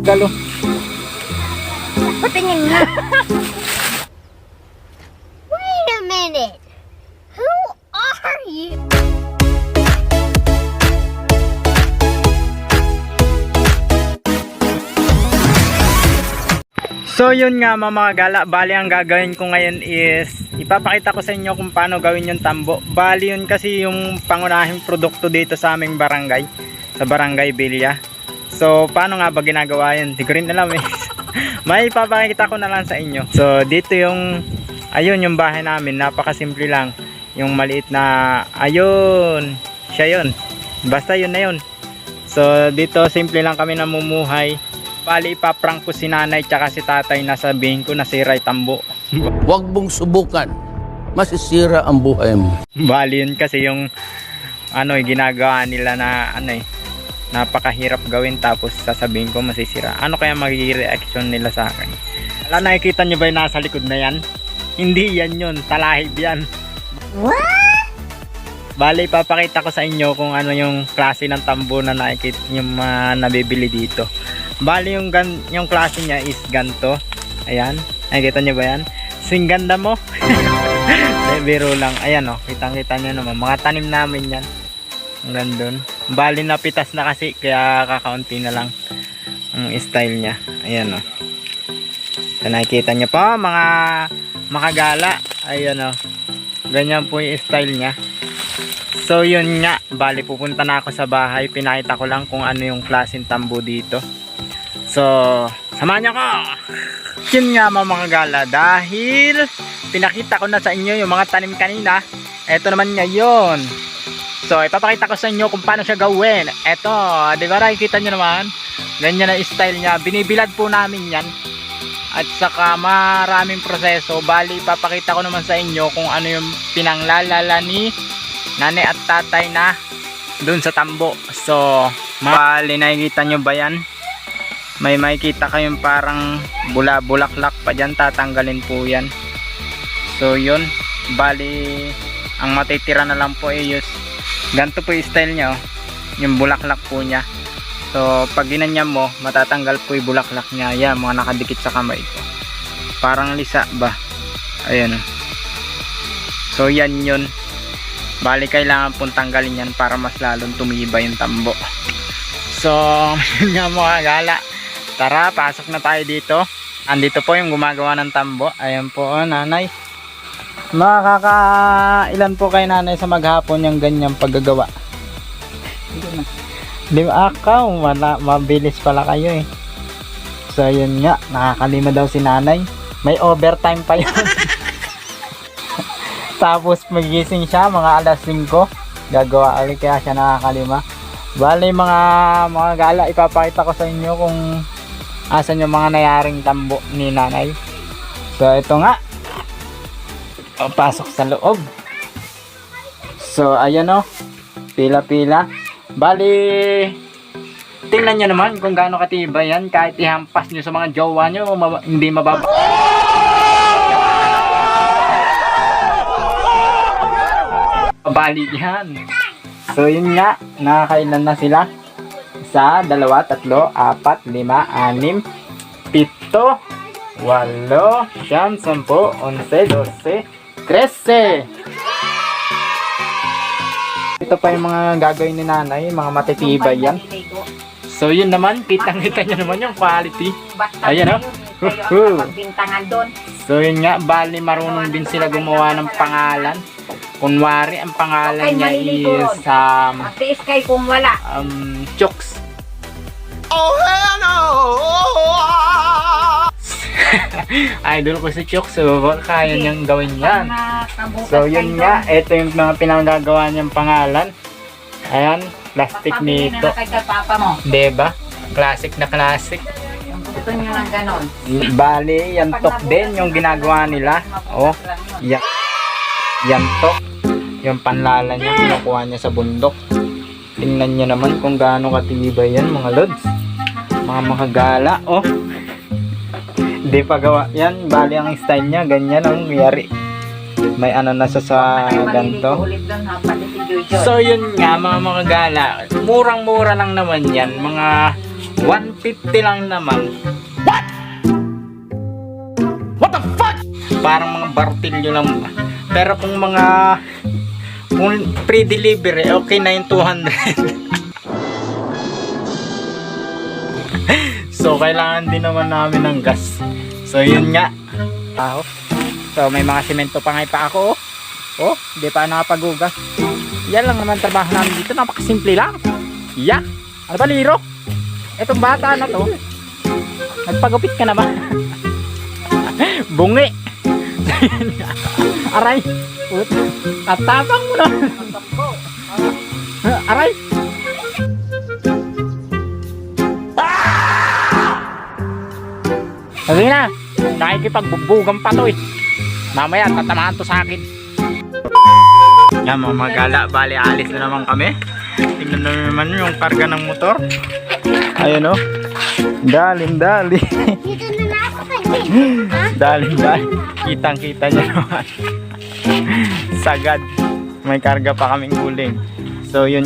Galo. Patingin nga. Wait a minute. Who are you? So yun nga mga mga gala, bali ang gagawin ko ngayon is ipapakita ko sa inyo kung paano gawin yung tambo. Bali yun kasi yung pangunahing produkto dito sa aming barangay, sa barangay Bilya. So paano nga ba ginagawa yun? Hindi ko rin alam eh. May ipapakita ko na lang sa inyo. So dito yung, ayun yung bahay namin, napakasimple lang. Yung maliit na, ayun, siya yun. Basta yun na yun. So dito simple lang kami namumuhay. Bali ipaprank ko si nanay tsaka si tatay na sabihin ko na sira yung tambo. Huwag mong subukan. Masisira ang buhay mo. Bali yun kasi yung ano eh, ginagawa nila na ano eh napakahirap gawin tapos sasabihin ko masisira. Ano kaya magiging reaction nila sa akin? Wala nakikita nyo ba yung nasa likod na yan? Hindi yan yun, talahib yan. What? Bali ipapakita ko sa inyo kung ano yung klase ng tambo na nakikita yung mga nabibili dito. Bali yung gan yung klase niya is ganto. Ayan. Nakikita niyo ba yan? Sing ganda mo. Biro lang. Ayan oh, kitang-kita niyo naman. Mga tanim namin yan. Ang gandun. Bali napitas na kasi kaya kakaunti na lang ang style niya. Ayan oh. So, nakikita niyo pa mga makagala. Ayan oh. Ganyan po yung style niya. So yun nga, bali pupunta na ako sa bahay, pinakita ko lang kung ano yung klaseng tambo dito. So, samahan niyo ko! Yun nga mga mga gala, dahil pinakita ko na sa inyo yung mga tanim kanina, eto naman ngayon. So, ipapakita ko sa inyo kung paano siya gawin. Eto, di ba nakikita nyo naman? Ganyan ang style niya. Binibilad po namin yan. At saka maraming proseso. Bali, ipapakita ko naman sa inyo kung ano yung pinanglalala ni nanay at tatay na dun sa tambo. So, bali nakikita nyo ba yan? May makikita kayong parang bula-bulaklak pa dyan. Tatanggalin po yan. So, yun. Bali, ang matitira na lang po ay yung ganito po yung style niya. Oh. Yung bulaklak po niya. So, pag ginanyan mo, matatanggal po yung bulaklak niya. Yan, mga nakadikit sa kamay ko. Parang lisa ba? Ayan. So, yan yun. Bali, kailangan pong tanggalin yan para mas lalong tumibay yung tambo. So, yun nga mga gala. Tara, pasok na tayo dito. Andito po yung gumagawa ng tambo. Ayan po, oh, nanay. Makaka ilan po kay nanay sa maghapon yung ganyang paggagawa? Di ba akaw, wala, mabilis pala kayo eh. So yun nga, nakakalima daw si nanay. May overtime pa yun. Tapos magising siya mga alas 5. Gagawa ulit kaya siya nakakalima. Bali mga mga gala, ipapakita ko sa inyo kung asan yung mga nayaring tambo ni nanay. So ito nga. O, pasok sa loob. So ayan o. Pila-pila. Bali, tingnan nyo naman kung gaano katibay yan. Kahit ihampas nyo sa mga jowa nyo, mab- hindi mababa. Bali yan. So yun nga, nakakailan na sila. Isa, dalawa, tatlo, apat, lima, anim, pito, walo, siyam, sampu, onse, dose, trese. Ito pa yung mga gagawin ni nanay, mga matitibay yan. So yun naman, kitang-kita nyo naman yung quality. Ayan, oh. Pagbintangan doon. So yun nga, bali marunong din sila gumawa ng pangalan. Kunwari, ang pangalan niya is um, kay kung wala. um, Chooks. Idol ko si Chooks, so kaya niyang gawin yan. So yun nga, ito yung mga pinanggagawa niyang pangalan. Ayan, plastic nito. Diba? Classic na classic. Gusto nyo ng ganon. Bali, yantok din yung ginagawa nila. Oh, yan. Yantok. Yung panlala niya, kinukuha niya sa bundok. Tingnan niyo naman kung gaano katibay yan, mga lods. Mga makagala, oh. Hindi pa gawa yan. Bali ang style niya, ganyan ang yari. May ano na sa sa ganto. So yun nga mga mga gala, murang-mura lang naman yan, mga 150 lang naman. What? What the fuck? Parang mga bartilyo lang. Pero kung mga kung pre-delivery, okay na yung 200. so, kailangan din naman namin ng gas. So, yun nga. Aho. So, may mga simento pa nga pa ako. Oh, oh hindi pa nakapag-ugas. Yan lang naman trabaho namin dito. Napakasimple lang. Yeah. Ano ba, Liro? Itong bata na to. Nagpagupit ka na ba? Bungi. Aray. Tatapang mo na. Aray. Sige na. Nakikipagbubugan pa to eh. Mamaya tatamaan to sa akin. Yan mga magala, bali alis na naman kami. Tingnan na naman yung karga ng motor. Ayun o. Dalim, dalim. Dito na na ako kasi. Ha? dalim, dalim. Kitang kita niya naman. Sagad. May karga pa kaming huling. So yun